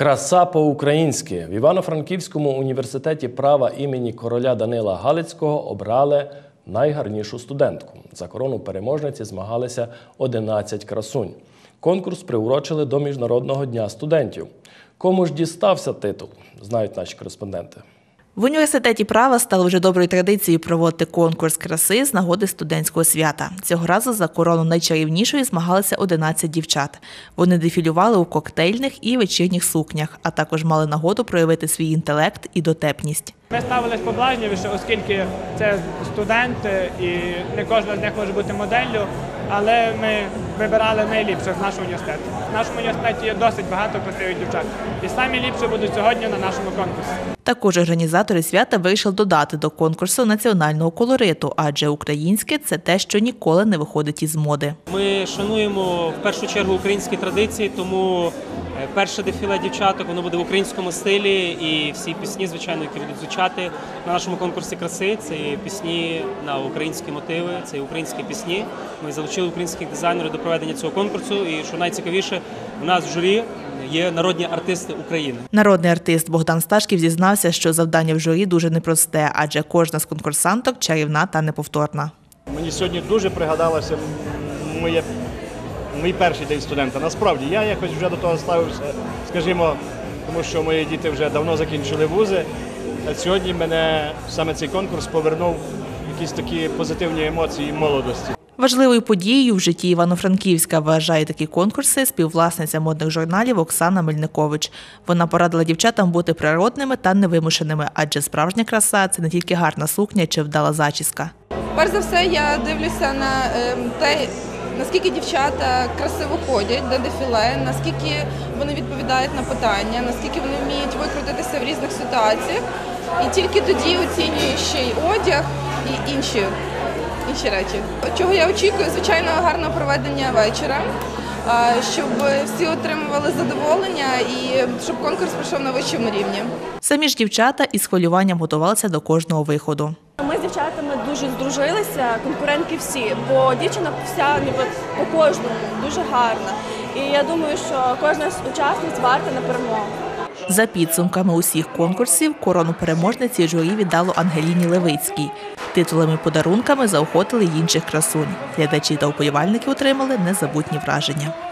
Краса по-українськи в Івано-Франківському університеті права імені короля Данила Галицького обрали найгарнішу студентку. За корону переможниці змагалися 11 красунь. Конкурс приурочили до Міжнародного дня студентів. Кому ж дістався титул, знають наші кореспонденти. В університеті права стало вже доброю традицією проводити конкурс краси з нагоди студентського свята. Цього разу за корону найчарівнішої змагалися 11 дівчат. Вони дефілювали у коктейльних і вечірніх сукнях, а також мали нагоду проявити свій інтелект і дотепність. Ми ставились поблажнівіше, оскільки це студенти і не кожна з них може бути моделлю, але ми вибирали найліпших з нашого університету. В нашому університеті є досить багато красивих дівчат. І самі ліпші будуть сьогодні на нашому конкурсі. Також організатори свята вирішили додати до конкурсу національного колориту, адже українське це те, що ніколи не виходить із моди. Ми шануємо в першу чергу українські традиції, тому е, перше дефіле дівчаток воно буде в українському стилі, і всі пісні, звичайно, які будуть звучати на нашому конкурсі краси. Це пісні на українські мотиви, це українські пісні. Ми залучили українських дизайнерів до проведення цього конкурсу. І що найцікавіше, в нас в журі є народні артисти України. Народний артист Богдан Сташків зізнався, що завдання в журі дуже непросте, адже кожна з конкурсанток чарівна та неповторна. Мені сьогодні дуже пригадалося моє, мій перший день студента. Насправді я якось вже до того ставився, скажімо, тому що мої діти вже давно закінчили вузи. А сьогодні мене саме цей конкурс повернув якісь такі позитивні емоції молодості. Важливою подією в житті Івано-Франківська вважає такі конкурси співвласниця модних журналів Оксана Мельникович. Вона порадила дівчатам бути природними та невимушеними, адже справжня краса це не тільки гарна сукня чи вдала зачіска. Перш за все, я дивлюся на е, те, наскільки дівчата красиво ходять до дефіле, наскільки вони відповідають на питання, наскільки вони вміють викрутитися в різних ситуаціях. І тільки тоді оцінюю ще й одяг і інші, інші речі. Чого я очікую? Звичайно, гарного проведення вечора, щоб всі отримували задоволення і щоб конкурс пройшов на вищому рівні. Самі ж дівчата із хвилюванням готувалися до кожного виходу. Ми з дівчатами дуже здружилися, конкурентки всі, бо дівчина вся ніби по кожному дуже гарна. І я думаю, що кожна з учасниць варта на перемогу. За підсумками усіх конкурсів корону переможниці журі віддало Ангеліні Левицькій. Титулами подарунками заохотили інших красунь. Глядачі та вболівальники отримали незабутні враження.